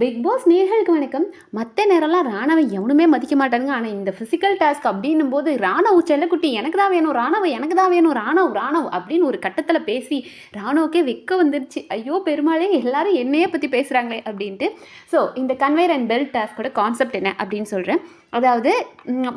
Big pass நேர்களுக்கு வணக்கம். மற்ற நேரம்லாம் ராணவை எவனுமே மதிக்க மாட்டானுங்க. ஆனால் இந்த ஃபிசிக்கல் டாஸ்க் அப்படின்னும் போது ராணவ் செல்லக்குட்டி எனக்கு தான் வேணும் ராணவ எனக்கு தான் வேணும் ராணவ் ராணவ் அப்படின்னு ஒரு கட்டத்தில் பேசி ராணுவுக்கே வெக்க வந்துருச்சு. ஐயோ பெருமாளே எல்லாரும் என்னையே பற்றி பேசுகிறாங்களே அப்படின்ட்டு. ஸோ இந்த கன்வேர் அண்ட் பெல்ட் டாஸ்கோட கான்செப்ட் என்ன அப்படின்னு சொல்கிறேன் அதாவது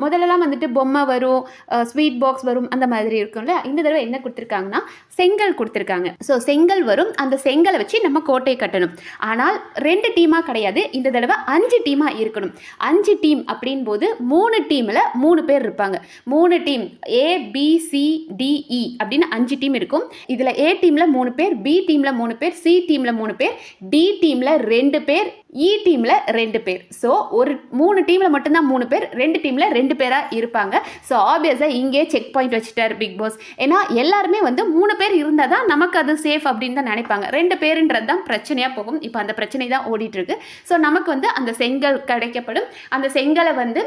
முதல்லலாம் வந்துட்டு பொம்மை வரும் ஸ்வீட் பாக்ஸ் வரும் அந்த மாதிரி இருக்கும்ல. இந்த தடவை என்ன கொடுத்துருக்காங்கன்னா செங்கல் கொடுத்துருக்காங்க. ஸோ செங்கல் வரும். அந்த செங்கலை வச்சு நம்ம கோட்டையை கட்டணும். ஆனால் ரெண்டு டீமாக கிடையாது. இந்த தடவை அஞ்சு டீமாக இருக்கணும். அஞ்சு டீம் அப்படின் போது மூணு டீமில் மூணு பேர் இருப்பாங்க. மூணு team A B C D E அப்படின்னு அஞ்சு டீம் இருக்கும். இதில் ஏ டீமில் மூணு பேர் பி டீமில் மூணு பேர் சி டீமில் மூணு பேர் டி டீமில் ரெண்டு பேர் E இ டீமில் ரெண்டு பேர். ஸோ ஒரு மூணு டீமில் மட்டும்தான் மூணு பேர் ரெண்டு டீமில் ரெண்டு பேராக இருப்பாங்க. ஸோ ஆப்வியஸாக இங்கே செக் பாயிண்ட் வச்சுட்டார் பிக் பாஸ் ஏன்னா எல்லாருமே வந்து மூணு பேர் இருந்தால் தான் நமக்கு அது சேஃப் அப்படின்னு தான் நினைப்பாங்க. ரெண்டு பேருன்றது தான் பிரச்சனையாக போகும். இப்போ அந்த பிரச்சனை தான் ஓடிட்டுருக்கு ஸோ நமக்கு வந்து அந்த செங்கல் கிடைக்கப்படும். அந்த செங்கலை வந்து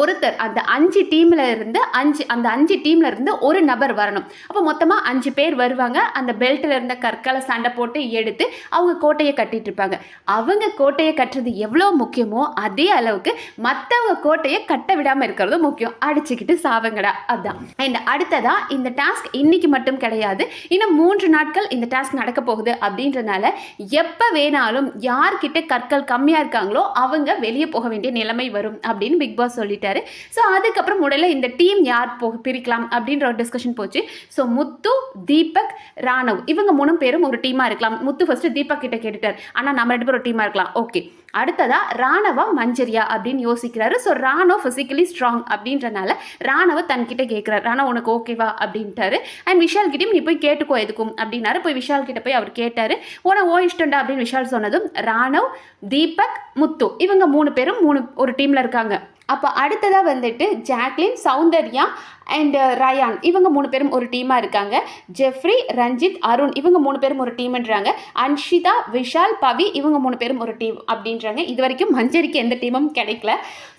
ஒருத்தர் அந்த அஞ்சு டீமில் இருந்து அஞ்சு அந்த அஞ்சு டீமில் இருந்து ஒரு நபர் வரணும். அப்போ மொத்தமாக அஞ்சு பேர் வருவாங்க. அந்த பெல்ட்டில் இருந்த கற்களை சண்டை போட்டு எடுத்து அவங்க கோட்டையை கட்டிட்டு இருப்பாங்க. அவங்க கோட்டையை கட்டுறது எவ்வளோ முக்கியமோ அதே அளவுக்கு மற்றவங்க கோட்டையை கட்ட விடாமல் இருக்கிறதும் முக்கியம். அடிச்சுக்கிட்டு சாவங்கடா. அதான். அண்ட் அடுத்ததா இந்த டாஸ்க் இன்னைக்கு மட்டும் கிடையாது. இன்னும் மூன்று நாட்கள் இந்த டாஸ்க் நடக்க போகுது அப்படின்றனால எப்போ வேணாலும் யார்கிட்ட கற்கள் கம்மியாக இருக்காங்களோ அவங்க வெளியே போக வேண்டிய நிலைமை வரும் அப்படின்னு பிக் பாஸ் சொல்லிட்டு சொல்லிட்டாரு ஸோ அதுக்கப்புறம் உடல இந்த டீம் யார் போ பிரிக்கலாம் அப்படின்ற ஒரு டிஸ்கஷன் போச்சு. ஸோ முத்து தீபக் ராணவ் இவங்க மூணு பேரும் ஒரு டீமாக இருக்கலாம். முத்து ஃபர்ஸ்ட் தீபக் கிட்ட கேட்டுட்டார். ஆனால் நம்ம ரெண்டு பேரும் ஒரு டீமாக இருக்கலாம். ஓகே அடுத்ததா ராணவா மஞ்சரியா அப்படின்னு யோசிக்கிறாரு. ஸோ ராணவ் ஃபிசிக்கலி ஸ்ட்ராங் அப்படின்றனால ராணவ தன்கிட்ட கேட்குறாரு ராணவ் உனக்கு ஓகேவா அப்படின்ட்டாரு. அண்ட் விஷால் கிட்டேயும் நீ போய் கேட்டுக்கோ எதுக்கும்? அப்படின்னாரு. போய் விஷால் கிட்ட போய் அவர் கேட்டாரு. உன ஓ இஷ்டண்டா அப்படின்னு விஷால் சொன்னதும் ராணவ் தீபக் முத்து இவங்க மூணு பேரும் மூணு ஒரு டீமில் இருக்காங்க. அப்போ அடுத்ததாக வந்துட்டு Jacqueline Soundarya and Rayan uh, இவங்க மூணு பேரும் ஒரு டீமாக இருக்காங்க. ஜெஃப்ரி ரஞ்சித் அருண் இவங்க மூணு பேரும் ஒரு டீம்ன்றாங்க அன்ஷிதா விஷால் பவி இவங்க மூணு பேரும் ஒரு டீம் அப்படின்றாங்க. இது வரைக்கும் மஞ்சரிக்கு எந்த டீமும் கிடைக்கல.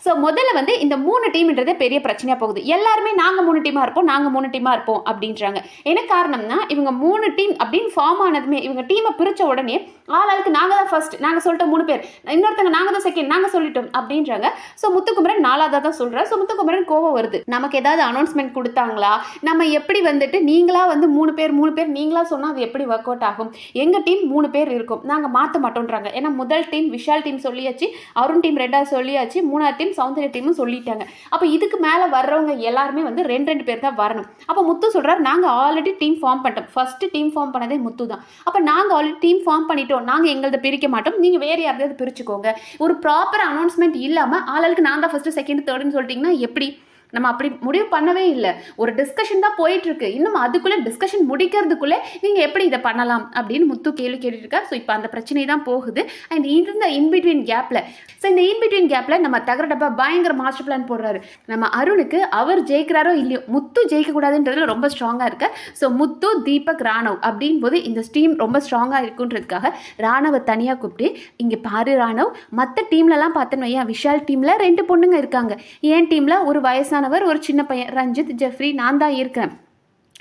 ஸோ முதல்ல வந்து இந்த மூணு டீம்ன்றதே பெரிய பிரச்சனையாக போகுது. எல்லாருமே நாங்கள் மூணு டீமாக இருப்போம் நாங்கள் மூணு டீமாக இருப்போம் அப்படின்றாங்க. என்ன காரணம்னா இவங்க மூணு டீம் அப்படின்னு ஃபார்ம் ஆனதுமே இவங்க டீமை பிரித்த உடனே ஆளாளுக்கு நாங்கள் தான் ஃபர்ஸ்ட் நாங்கள் சொல்லிட்டோம் மூணு பேர். இன்னொருத்தங்க நாங்கள் தான் செகண்ட் நாங்கள் சொல்லிட்டோம் அப்படின்றாங்க. ஸோ முத்துக்குமரன் நாலாவதாக தான் சொல்கிறேன் ஸோ முத்துக்குமரன் கோவம் வருது. நமக்கு ஏதாவது அனௌன்ஸ் அனௌன்ஸ்மெண்ட் கொடுத்தாங்களா? நம்ம எப்படி வந்துட்டு நீங்களாக வந்து மூணு பேர் மூணு பேர் நீங்களாக சொன்னால் அது எப்படி ஒர்க் அவுட் ஆகும்? எங்கள் டீம் மூணு பேர் இருக்கும். நாங்கள் மாற்ற மாட்டோன்றாங்க. ஏன்னா முதல் டீம் விஷால் டீம் சொல்லியாச்சு அருண் டீம் ரெண்டாவது சொல்லியாச்சு மூணாவது டீம் சௌந்தர்ய டீமும் சொல்லிட்டாங்க. அப்போ இதுக்கு மேலே வர்றவங்க எல்லாருமே வந்து ரெண்டு ரெண்டு பேர் தான் வரணும். அப்போ முத்து சொல்கிறார் நாங்கள் ஆல்ரெடி டீம் ஃபார்ம் பண்ணிட்டோம். ஃபஸ்ட்டு டீம் ஃபார்ம் பண்ணதே முத்து தான். அப்போ நாங்கள் ஆல்ரெடி டீம் ஃபார்ம் பண்ணிட்டோம். நாங்கள் எங்களது பிரிக்க மாட்டோம். நீங்கள் வேறு யாரையாவது பிரிச்சுக்கோங்க. ஒரு ப்ராப்பர் அனௌன்ஸ்மெண்ட் இல்லாமல் ஆளுக்கு நான் தான் ஃபஸ்ட்டு செகண்ட் தேர்டுன்னு சொல்லிட்டீங்கன்னா எப்படி? நம்ம அப்படி முடிவு பண்ணவே இல்லை. ஒரு டிஸ்கஷன் தான் போயிட்டு இருக்கு இன்னும் அதுக்குள்ளே டிஸ்கஷன் முடிக்கிறதுக்குள்ளே நீங்கள் எப்படி இதை பண்ணலாம் அப்படின்னு முத்து கேள்வி கேட்டுருக்கா ஸோ இப்போ அந்த பிரச்சனை தான் போகுது. அண்ட் இருந்த இன்பிட்வீன் கேப்பில் ஸோ இந்த இன்பிட்வீன் கேப்பில் நம்ம தகர டப்பா பயங்கர மாஸ்டர் பிளான் போடுறாரு. நம்ம அருணுக்கு அவர் ஜெயிக்கிறாரோ இல்லையோ முத்து ஜெயிக்கக்கூடாதுன்றதுல ரொம்ப ஸ்ட்ராங்காக இருக்க ஸோ முத்து தீபக் ராணவ் அப்படின் போது இந்த டீம் ரொம்ப ஸ்ட்ராங்காக இருக்குன்றதுக்காக ராணவை தனியாக கூப்பிட்டு இங்கே பாரு ராணவ் மற்ற டீம்லலாம் பார்த்தோன்னு வையன் விஷால் டீமில் ரெண்டு பொண்ணுங்க இருக்காங்க. என் டீமில் ஒரு வயசான வயசானவர் ஒரு சின்ன பையன் ரஞ்சித் ஜெஃப்ரி நான் தான் இருக்கேன்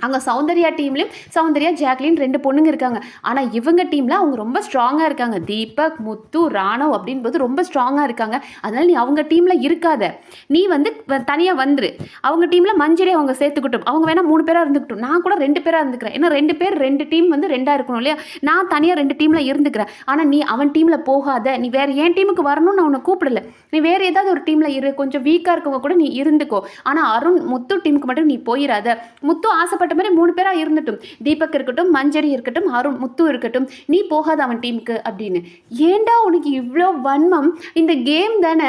அங்கே சௌந்தர்யா டீம்லேயும் சௌந்தர்யா ஜாக்லின் ரெண்டு பொண்ணுங்க இருக்காங்க. ஆனால் இவங்க டீமில் அவங்க ரொம்ப ஸ்ட்ராங்காக இருக்காங்க. தீபக் முத்து ராணவ் அப்படின்போது ரொம்ப ஸ்ட்ராங்காக இருக்காங்க. அதனால் நீ அவங்க டீமில் இருக்காத. நீ வந்து தனியாக வந்துரு. அவங்க டீமில் மஞ்சளே அவங்க சேர்த்துக்கிட்டும். அவங்க வேணால் மூணு பேராக இருந்துக்கிட்டும். நான் கூட ரெண்டு பேராக இருந்துக்கிறேன். ஏன்னா ரெண்டு பேர் ரெண்டு டீம் வந்து ரெண்டாக இருக்கணும் இல்லையா? நான் தனியாக ரெண்டு டீமில் இருந்துக்கிறேன். ஆனால் நீ அவன் டீமில் போகாத. நீ வேறு என் டீமுக்கு வரணும்னு நான் உன்னை கூப்பிடல. நீ வேறு ஏதாவது ஒரு டீமில் இரு. கொஞ்சம் வீக்காக இருக்கவங்க கூட நீ இருந்துக்கோ. ஆனால் அருண் முத்து டீமுக்கு மட்டும் நீ போயிடாத முத்து ஆசைப்பட்ட மாதிரி மூணு பேராக இருந்துட்டும். தீபக் இருக்கட்டும் மஞ்சரி இருக்கட்டும் அருண் முத்து இருக்கட்டும். நீ போகாத அவன் டீமுக்கு அப்படின்னு. ஏண்டா உனக்கு இவ்வளோ வன்மம்? இந்த கேம் தானே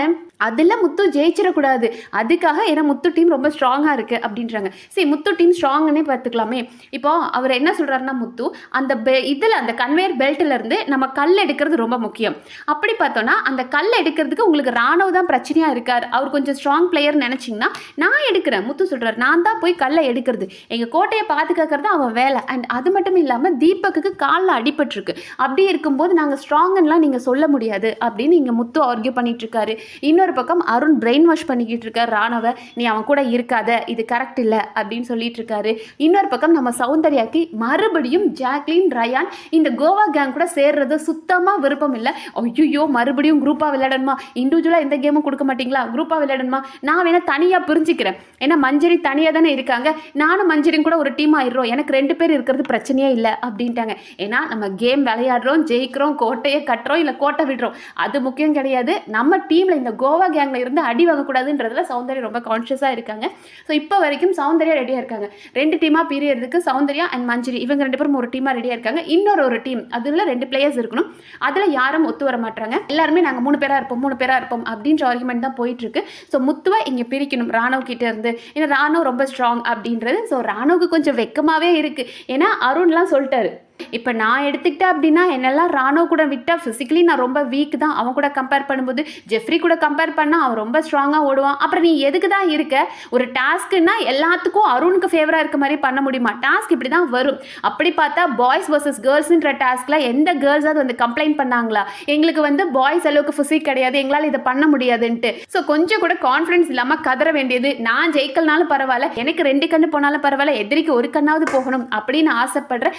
அதில் முத்து ஜெயிச்சிடக்கூடாது. அதுக்காக ஏன்னா முத்து டீம் ரொம்ப ஸ்ட்ராங்காக இருக்குது அப்படின்றாங்க. சரி முத்து டீம் ஸ்ட்ராங்குன்னே பார்த்துக்கலாமே. இப்போ அவர் என்ன சொல்கிறாருன்னா முத்து அந்த பெ இதில் அந்த கன்வேயர் பெல்ட்லேருந்து நம்ம கல் எடுக்கிறது ரொம்ப முக்கியம். அப்படி பார்த்தோன்னா அந்த கல் எடுக்கிறதுக்கு உங்களுக்கு ராணுவ தான் பிரச்சனையாக இருக்கார். அவர் கொஞ்சம் ஸ்ட்ராங் பிளேயர் நினச்சிங்கன்னா நான் எடுக்கிறேன். முத்து சொல்கிறார் நான் தான் போய் கல்லை எடுக்கிறது. எங்கள் கோட்டையை பாதுகாக்கிறது அவன் வேலை. அண்ட் அது மட்டும் இல்லாமல் தீபக்குக்கு காலில் அடிபட்டிருக்கு. அப்படி இருக்கும்போது நாங்கள் ஸ்ட்ராங்குன்னெலாம் நீங்கள் சொல்ல முடியாது அப்படின்னு இங்கே முத்து ஆர்கியூ பண்ணிகிட்ருக்காரு இன்னொரு இன்னொரு பக்கம் அருண் பிரெயின் வாஷ் பண்ணிக்கிட்டு இருக்கார். ராணவ நீ அவன் கூட இருக்காத. இது கரெக்ட் இல்லை. அப்படின்னு சொல்லிட்டு இருக்காரு. இன்னொரு பக்கம் நம்ம சௌந்தர்யாக்கு மறுபடியும் ஜாக்லின் ரயான் இந்த கோவா கேங் கூட சேர்றது சுத்தமாக விருப்பம் இல்லை. ஐயோ மறுபடியும் குரூப்பாக விளையாடணுமா? இண்டிவிஜுவலாக எந்த கேமும் கொடுக்க மாட்டீங்களா? குரூப்பாக விளையாடணுமா? நான் வேணா தனியாக பிரிஞ்சுக்கிறேன். ஏன்னா மஞ்சரி தனியாக தானே இருக்காங்க. நானும் மஞ்சரியும் கூட ஒரு டீம் ஆயிடுறோம். எனக்கு ரெண்டு பேர் இருக்கிறது பிரச்சனையே இல்லை. அப்படின்ட்டாங்க. ஏன்னா நம்ம கேம் விளையாடுறோம் ஜெயிக்கிறோம் கோட்டையை கட்டுறோம் இல்லை கோட்டை விடுறோம். அது முக்கியம் கிடையாது. நம்ம டீமில் இந்த கோவா கோவா கேங்கில் இருந்து அடி வாங்கக்கூடாதுன்றதுல சௌந்தர்யா ரொம்ப கான்ஷியஸாக இருக்காங்க. ஸோ இப்போ வரைக்கும் சௌந்தர்யா ரெடியாக இருக்காங்க. ரெண்டு டீமாக பிரியறதுக்கு சௌந்தர்யா அண்ட் மஞ்சரி. இவங்க ரெண்டு பேரும் ஒரு டீமாக ரெடியாக இருக்காங்க. இன்னொரு ஒரு டீம் அதில் ரெண்டு பிளேயர்ஸ் இருக்கணும். அதில் யாரும் ஒத்து வர மாட்டாங்க. எல்லாருமே நாங்கள் மூணு பேராக இருப்போம் மூணு பேராக இருப்போம் அப்படின்ற ஆர்குமெண்ட் தான் போயிட்டுருக்கு. ஸோ முத்துவை இங்கே பிரிக்கணும் ராணுவ கிட்டே இருந்து. ஏன்னா ராணுவ ரொம்ப ஸ்ட்ராங் அப்படின்றது. ஸோ ராணுவுக்கு கொஞ்சம் வெக்கமாகவே இருக்குது ஏன்னா அருண்லாம் சொல்லிட்டாரு. இப்போ நான் எடுத்துக்கிட்டேன் அப்படின்னா என்னெல்லாம் ராணோ கூட விட்டால் ஃபிசிக்கலி நான் ரொம்ப வீக் தான். அவன் கூட கம்பேர் பண்ணும்போது ஜெஃப்ரி கூட கம்பேர் பண்ணால் அவன் ரொம்ப ஸ்ட்ராங்காக ஓடுவான். அப்புறம் நீ எதுக்கு தான் இருக்க? ஒரு டாஸ்க்குன்னா எல்லாத்துக்கும் அருணுக்கு ஃபேவராக இருக்க மாதிரி பண்ண முடியுமா? டாஸ்க் இப்படி தான் வரும். அப்படி பார்த்தா பாய்ஸ் வர்சஸ் கேர்ள்ஸ்ன்ற டாஸ்கில் எந்த கேர்ள்ஸாவது வந்து கம்ப்ளைண்ட் பண்ணாங்களா? எங்களுக்கு வந்து பாய்ஸ் அளவுக்கு ஃபிசிக் கிடையாது. எங்களால் இதை பண்ண முடியாதுன்ட்டு. ஸோ கொஞ்சம் கூட கான்ஃபிடன்ஸ் இல்லாமல் கதற வேண்டியது. நான் ஜெயிக்கலனாலும் பரவாயில்ல. எனக்கு ரெண்டு கண்ணு போனாலும் பரவாயில்ல. எதிரிக்கு ஒரு கண்ணாவது போகணும் அப்படின்னு ஆசைப்படுற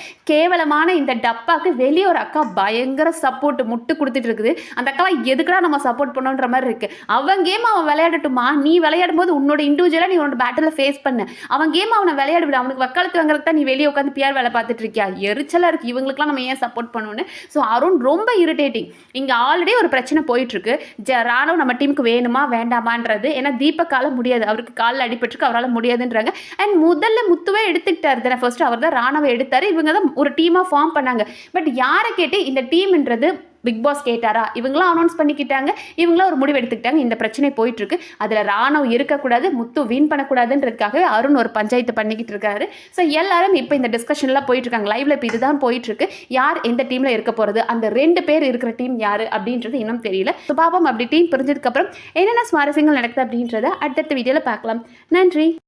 கேவலமான இந்த டப்பாக்கு வெளியே ஒரு அக்கா பயங்கர சப்போர்ட் முட்டு கொடுத்துட்டு இருக்குது. அந்த அக்காவை எதுக்குடா நம்ம சப்போர்ட் பண்ணோன்ற மாதிரி இருக்கு. அவன் கேம் அவன் விளையாடட்டுமா? நீ விளையாடும் போது உன்னோட இண்டிவிஜுவலாக நீ உன்னோட பேட்டில் ஃபேஸ் பண்ண. அவன் கேம் அவனை விளையாட விட. அவனுக்கு வக்காலத்து வாங்குறதுக்கு தான் நீ வெளியே உட்காந்து பிஆர் வேலை பார்த்துட்டு இருக்கியா? எரிச்சலாக இருக்கு. இவங்களுக்குலாம் நம்ம ஏன் சப்போர்ட் பண்ணணும்னு? ஸோ அருண் ரொம்ப இரிட்டேட்டிங் இங்கே ஆல்ரெடி ஒரு பிரச்சனை போயிட்டு இருக்கு ஜ ராணுவ நம்ம டீமுக்கு வேணுமா? வேண்டாமான்றது. ஏன்னா தீபக்கால முடியாது. அவருக்கு காலில் அடிபட்டுருக்கு. அவரால் முடியாதுன்றாங்க. அண்ட் முதல்ல முத்துவே எடுத்துக்கிட்டாரு தானே. ஃபர்ஸ்ட் அவர் தான் ராணுவ எடுத்தார். இவங்க தான் ஒரு டீமாக ஃபார்ம் பண்ணாங்க. பட் யாரை கேட்டு இந்த டீம்ன்றது பிக் பாஸ் கேட்டாரா? இவங்களாம் அனௌன்ஸ் பண்ணிக்கிட்டாங்க. இவங்களாம் ஒரு முடிவு எடுத்துக்கிட்டாங்க. இந்த பிரச்சனை போயிட்டு இருக்கு அதில் ராணுவ இருக்கக்கூடாது முத்து வீண் பண்ணக்கூடாதுன்றதுக்காக அருண் ஒரு பஞ்சாயத்து பண்ணிக்கிட்டு இருக்காரு. ஸோ எல்லாரும் இப்போ இந்த டிஸ்கஷன்லாம் போயிட்டு இருக்காங்க லைவ்ல இப்போ இதுதான் போயிட்டு இருக்கு யார் எந்த டீம்ல இருக்க போறது? அந்த ரெண்டு பேர் இருக்கிற டீம் யாரு? அப்படின்றது இன்னும் தெரியல. ஸோ பாப்போம். அப்படி டீம் பிரிஞ்சதுக்கப்புறம் என்னென்ன சுவாரஸ்யங்கள் நடக்குது அப்படின்றத அடுத்தடுத்த வீடியோவில் பார்க்கலாம். நன்றி.